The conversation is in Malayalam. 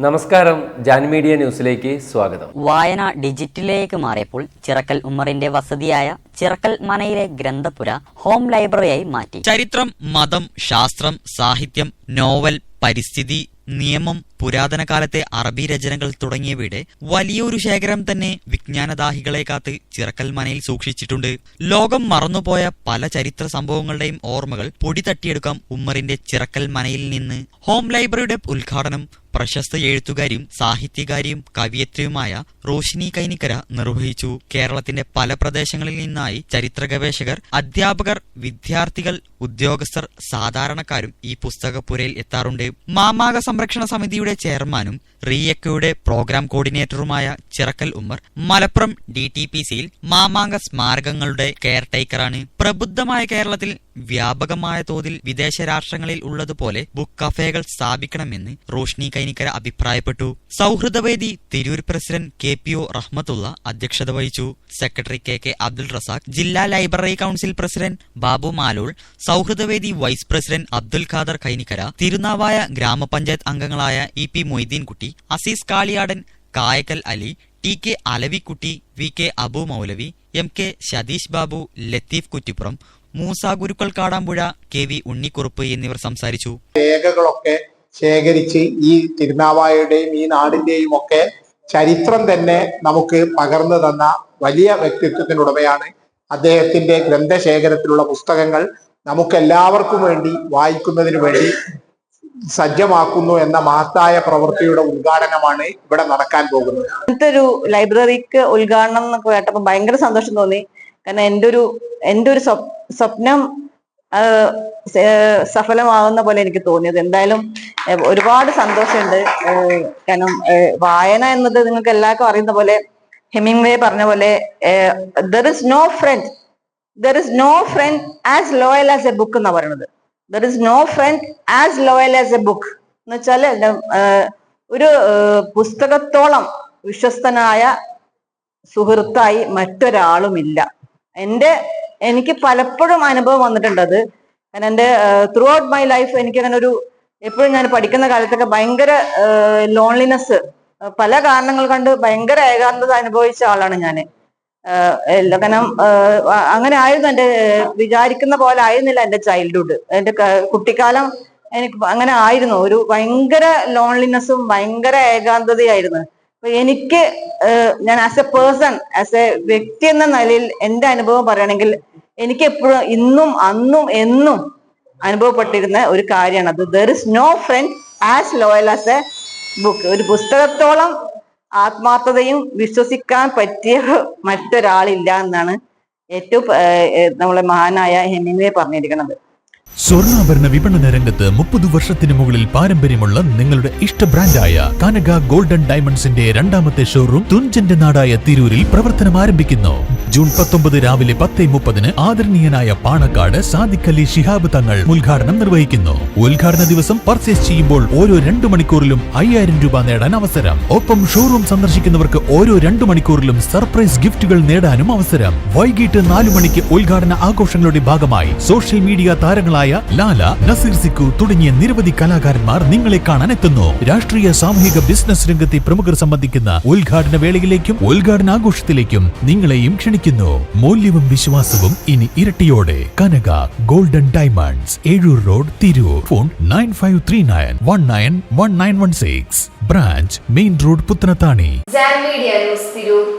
നമസ്കാരം ജാൻ മീഡിയ ന്യൂസിലേക്ക് സ്വാഗതം. വായന ഡിജിറ്റലിലേക്ക് മാറിയപ്പോൾ ചിറക്കൽ ഉമ്മറിന്റെ വസതിയായ ചിറക്കൽ മനയിലെ ഗ്രന്ഥപുര ഹോം ലൈബ്രറിയായി മാറ്റി. ചരിത്രം മതം ശാസ്ത്രം സാഹിത്യം നോവൽ പരിസ്ഥിതി നിയമം പുരാതന കാലത്തെ അറബി രചനകൾ തുടങ്ങിയവയുടെ വലിയൊരു ശേഖരം തന്നെ വിജ്ഞാനദാഹികളെ കാത്ത് ചിറക്കൽ മനയിൽ സൂക്ഷിച്ചിട്ടുണ്ട്. ലോകം മറന്നുപോയ പല ചരിത്ര സംഭവങ്ങളുടെയും ഓർമ്മകൾ പൊടി തട്ടിയെടുക്കാം ഉമ്മറിന്റെ ചിറക്കൽ മനയിൽ നിന്ന്. ഹോം ലൈബ്രറിയുടെ ഉദ്ഘാടനം പ്രശസ്ത എഴുത്തുകാരിയും സാഹിത്യകാരിയും കവിയത്രിയുമായ റോഷിനി കൈനിക്കര നിർവഹിച്ചു. കേരളത്തിന്റെ പല പ്രദേശങ്ങളിൽ നിന്നായി ചരിത്ര ഗവേഷകർ അധ്യാപകർ വിദ്യാർത്ഥികൾ ഉദ്യോഗസ്ഥർ സാധാരണക്കാരും ഈ പുസ്തകപ്പുരയിൽ എത്താറുണ്ട്. മാമാക സംരക്ഷണ സമിതിയുടെ ചെയർമാനും റീയക്കയുടെ programme കോർഡിനേറ്ററുമായ Chirakkal Ummer Malappuram D T P സിയിൽ മാമാങ്ക സ്മാരകങ്ങളുടെ കെയർ ടേക്കറാണ് പ്രബുദ്ധമായ കേരളത്തിൽ വ്യാപകമായ തോതിൽ വിദേശ രാഷ്ട്രങ്ങളിൽ ഉള്ളതുപോലെ ബുക്ക് കഫേകൾ സ്ഥാപിക്കണമെന്ന് റോഷ്നി കൈനിക്കര അഭിപ്രായപ്പെട്ടു. Souhrudavedi Tirur president K P O Rahmathulla അധ്യക്ഷത വഹിച്ചു. Secretary K K Abdul Razak ജില്ലാ library council president Babu Malol Souhrudavedi vice president Abdul Khader Kainikkara Thirunavaya ഗ്രാമപഞ്ചായത്ത് അംഗങ്ങളായ E P Moideenkutty Azeez Kaliyadan Kayakkal Ali T K Alavikutty V K Abu Moulavi M K Satheesh Babu Latheef Kuttippuram Moosa Gurukkal Kadampuzha K V Unnikuruppu എന്നിവർ സംസാരിച്ചു. രേഖകളൊക്കെ ശേഖരിച്ച് ഈ തിരുനാവായയുടെയും ഈ നാടിന്റെയും ഒക്കെ ചരിത്രം തന്നെ നമുക്ക് പകർന്നു തന്ന വലിയ വ്യക്തിത്വത്തിനുടമയാണ് അദ്ദേഹത്തിന്റെ ഗ്രന്ഥശേഖരത്തിലുള്ള പുസ്തകങ്ങൾ നമുക്കെല്ലാവർക്കും വേണ്ടി വായിക്കുന്നതിന് വേണ്ടി സജ്ജമാക്കുന്നു എന്ന മഹത്തായ പ്രവൃത്തിയുടെ ഉദ്ഘാടനമാണ് ഇവിടെ നടക്കാൻ പോകുന്നത്. ഇങ്ങനത്തെ ഒരു ലൈബ്രറിക്ക് ഉദ്ഘാടനം എന്നൊക്കെ കേട്ടപ്പോ ഭയങ്കര സന്തോഷം തോന്നി. കാരണം എന്റെ ഒരു എന്റെ ഒരു സ്വപ്നം സഫലമാവുന്ന പോലെ എനിക്ക് തോന്നിയത്. എന്തായാലും ഒരുപാട് സന്തോഷമുണ്ട്. കാരണം വായന എന്നത് നിങ്ങൾക്ക് എല്ലാവർക്കും അറിയുന്ന പോലെ ഹെമിംഗ് വേ പറഞ്ഞ പോലെ there is no friend there is no friend as loyal as a book എന്നാ പറയുന്നത് there is no friend as loyal as a book എന്ന് വെച്ചാൽ ഒരു പുസ്തകത്തോളം വിശ്വസ്തനായ സുഹൃത്തായി മറ്റൊരാളുമില്ല. എന്റെ എനിക്ക് പലപ്പോഴും അനുഭവം വന്നിട്ടുണ്ട് അത്. കാരണം എന്റെ ത്രൂ ഔട്ട് മൈ ലൈഫ് എനിക്ക് അങ്ങനെ ഒരു എപ്പോഴും ഞാൻ പഠിക്കുന്ന കാലത്തൊക്കെ ഭയങ്കര ലോൺലിനെസ് പല കാരണങ്ങൾ കണ്ട് ഭയങ്കര ഏകാന്തത അനുഭവിച്ച ആളാണ് ഞാൻ. കാരണം അങ്ങനെ ആയിരുന്നു എന്റെ വിചാരിക്കുന്ന പോലെ ആയിരുന്നില്ല എന്റെ ചൈൽഡ്ഹുഡ് എന്റെ കുട്ടിക്കാലം എനിക്ക് അങ്ങനെ ആയിരുന്നു. ഒരു ഭയങ്കര ലോൺലിനെസ്സും ഭയങ്കര ഏകാന്തതയായിരുന്നു. അപ്പൊ എനിക്ക് ഞാൻ as a person as a വ്യക്തി എന്ന നിലയിൽ എന്റെ അനുഭവം പറയുകയാണെങ്കിൽ എനിക്ക് എപ്പോഴും ഇന്നും അന്നും എന്നും അനുഭവപ്പെട്ടിരുന്ന ഒരു കാര്യമാണ് അത്. There is no friend as loyal as a book ഒരു പുസ്തകത്തോളം ആത്മാർത്ഥതയും വിശ്വസിക്കാൻ പറ്റിയ മറ്റൊരാളില്ല എന്നാണ് ഏറ്റവും നമ്മളെ മഹാനായ ഹെമിംഗ്വേ പറഞ്ഞിരിക്കുന്നത്. സ്വർണാഭരണ വിപണന രംഗത്ത് മുപ്പത് വർഷത്തിന് മുകളിൽ പാരമ്പര്യമുള്ള നിങ്ങളുടെ ഇഷ്ട ബ്രാൻഡായ കനക ഗോൾഡൻ ഡയമണ്ട്സിന്റെ രണ്ടാമത്തെ ഷോറൂം തുഞ്ചന്റെ നാടായ തിരൂരിൽ പ്രവർത്തനം ആരംഭിക്കുന്നു. ജൂൺ പത്തൊമ്പത് രാവിലെ പത്ത് മുപ്പതിന് ആദരണീയനായ പാണക്കാട് സാദിഖ് അലി ശിഹാബ് തങ്ങൾ ഉദ്ഘാടനം നിർവഹിക്കുന്നു. ഉദ്ഘാടന ദിവസം പർച്ചേസ് ചെയ്യുമ്പോൾ ഓരോ രണ്ടു മണിക്കൂറിലും അയ്യായിരം രൂപ നേടാൻ അവസരം. ഒപ്പം ഷോറൂം സന്ദർശിക്കുന്നവർക്ക് ഓരോ രണ്ടു മണിക്കൂറിലും സർപ്രൈസ് ഗിഫ്റ്റുകൾ നേടാനും അവസരം. വൈകിട്ട് നാലു മണിക്ക് ഉദ്ഘാടന ആഘോഷങ്ങളുടെ ഭാഗമായി സോഷ്യൽ മീഡിയ താരങ്ങളായ ലാല നസീർ സിക്കു തുടങ്ങിയ നിരവധി കലാകാരന്മാർ നിങ്ങളെ കാണാൻ എത്തുന്നു. രാഷ്ട്രീയ സാമൂഹിക ബിസിനസ് രംഗത്തെ പ്രമുഖർ സംബന്ധിക്കുന്ന ഉദ്ഘാടന വേളയിലേക്കും ഉദ്ഘാടന ആഘോഷത്തിലേക്കും നിങ്ങളെയും ക്ഷണിക്കുന്നു. മൂല്യവും വിശ്വാസവും ഇനി ഇരട്ടിയോടെ. Kanaka golden diamonds Ezhur road Tirur. Phone nine five three nine one nine one nine one six. Branch main road Puthanathani.